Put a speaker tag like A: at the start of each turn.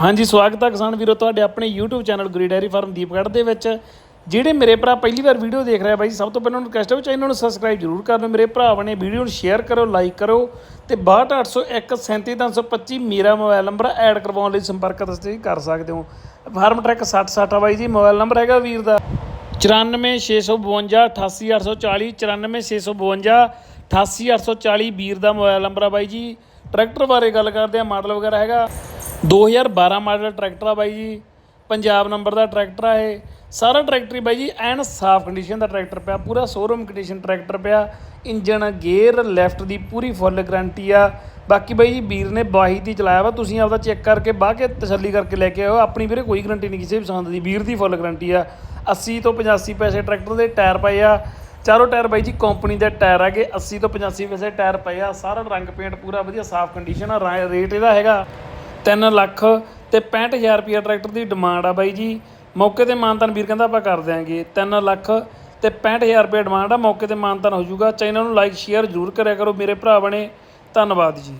A: ਹਾਂਜੀ, ਸਵਾਗਤ ਹੈ ਕਿਸਾਨ ਵੀਰੋ, ਤੁਹਾਡੇ ਆਪਣੇ YouTube ਚੈਨਲ ਗਰੀ ਡੈਰੀ ਫਾਰਮ ਦੀਪਗੜ੍ਹ ਦੇ ਵਿੱਚ। ਜਿਹੜੇ ਮੇਰੇ ਭਰਾ ਪਹਿਲੀ ਵਾਰ ਵੀਡੀਓ ਦੇਖ ਰਿਹਾ ਆ ਬਾਈ, ਸਭ ਤੋਂ ਪਹਿਲਾਂ ਉਹਨੂੰ ਰਿਕਵੈਸਟ ਹੈ ਵੀ ਚੈਨਲ ਨੂੰ ਸਬਸਕ੍ਰਾਈਬ ਜ਼ਰੂਰ ਕਰ ਲਓ ਮੇਰੇ ਭਰਾ ਬਣੇ, ਵੀਡੀਓ ਨੂੰ ਸ਼ੇਅਰ ਕਰੋ ਲਾਈਕ ਕਰੋ ਤੇ 6280137325 ਮੇਰਾ ਮੋਬਾਈਲ ਨੰਬਰ ਐਡ ਕਰਵਾਉਣ ਲਈ ਸੰਪਰਕ ਤੁਸੀਂ ਕਰ ਸਕਦੇ ਹੋ। ਫਾਰਮ ਟਰੈਕ 6060 ਆ ਬਾਈ ਜੀ ਮੋਬਾਈਲ ਨੰਬਰ ਹੈਗਾ ਵੀਰ ਦਾ। 94652 88840 94652 88840 ਵੀਰ ਦਾ ਮੋਬਾਈਲ ਨੰਬਰ ਆ ਬਾਈ ਜੀ। ਟਰੈਕਟਰ ਬਾਰੇ ਗੱਲ ਕਰਦੇ ਆ, ਮਾਡਲ ਵਗੈਰਾ ਹੈਗਾ। 2012 ਮਾਡਲ ਟਰੈਕਟਰ ਆ ਬਾਈ ਜੀ। ਪੰਜਾਬ ਨੰਬਰ ਦਾ ਟਰੈਕਟਰ ਆ ਇਹ। ਸਾਰਾ ਟਰੈਕਟਰ ਬਾਈ ਜੀ ਐਨ ਸਾਫ਼ ਕੰਡੀਸ਼ਨ ਦਾ ਟਰੈਕਟਰ ਪਿਆ। ਪੂਰਾ ਸ਼ੋਰੂਮ ਕੰਡੀਸ਼ਨ ਟਰੈਕਟਰ ਪਿਆ। ਇੰਜਨ ਗੇਅਰ ਲੈਫਟ ਦੀ ਪੂਰੀ ਫੁੱਲ ਗਾਰੰਟੀ ਆ। ਬਾਕੀ ਬਾਈ ਜੀ ਵੀਰ ਨੇ ਬਾਹੀ ਦੀ ਚਲਾਇਆ ਵਾ। ਤੁਸੀਂ ਆਪਦਾ ਚੈੱਕ ਕਰਕੇ ਬਾਹ ਕੇ ਤਸੱਲੀ ਕਰਕੇ ਲੈ ਕੇ ਆਓ ਆਪਣੀ ਵੀਰੇ ਕੋਈ ਗਾਰੰਟੀ ਨਹੀਂ ਕਿਸੇ ਵੀ ਸੰਦ ਦੀ। ਵੀਰ ਦੀ ਫੁੱਲ ਗਾਰੰਟੀ ਆ। 80 ਤੋਂ 85 ਪੈਸੇ ਟਰੈਕਟਰ ਦੇ ਟਾਇਰ ਪਏ ਆ। ਚਾਰੋਂ ਟਾਇਰ ਬਾਈ ਜੀ ਕੰਪਨੀ ਦੇ ਟਾਇਰ ਹੈਗੇ। 80 ਤੋਂ 85 ਪੈਸੇ ਟਾਇਰ ਪਏ ਆ। ਸਾਰਾ ਰੰਗ ਪੇਂਟ ਪੂਰਾ ਵਧੀਆ ਸਾਫ਼ ਕੰਡੀਸ਼ਨ ਆ। ਰੇਟ ਇਹਦਾ ਹੈਗਾ। 3 ਲੱਖ ਤੇ 65000 ਰੁਪਏ ਟਰੈਕਟਰ ਦੀ ਡਿਮਾਂਡ ਆ ਬਾਈ ਜੀ। ਮੌਕੇ ਤੇ ਮਾਨਤਨ ਵੀਰ ਕਹਿੰਦਾ ਆਪਾਂ ਕਰ ਦਿਆਂਗੇ। 3 ਲੱਖ ਤੇ 65000 ਰੁਪਏ ਡਿਮਾਂਡ ਆ। ਮੌਕੇ ਤੇ ਮਾਨਤਨ ਹੋ ਜਾਊਗਾ। ਚੈਨਲ ਨੂੰ ਲਾਈਕ ਸ਼ੇਅਰ ਜ਼ਰੂਰ ਕਰਿਆ ਕਰੋ। ਮੇਰੇ ਭਰਾ ਬਣੇ। ਧੰਨਵਾਦ ਜੀ।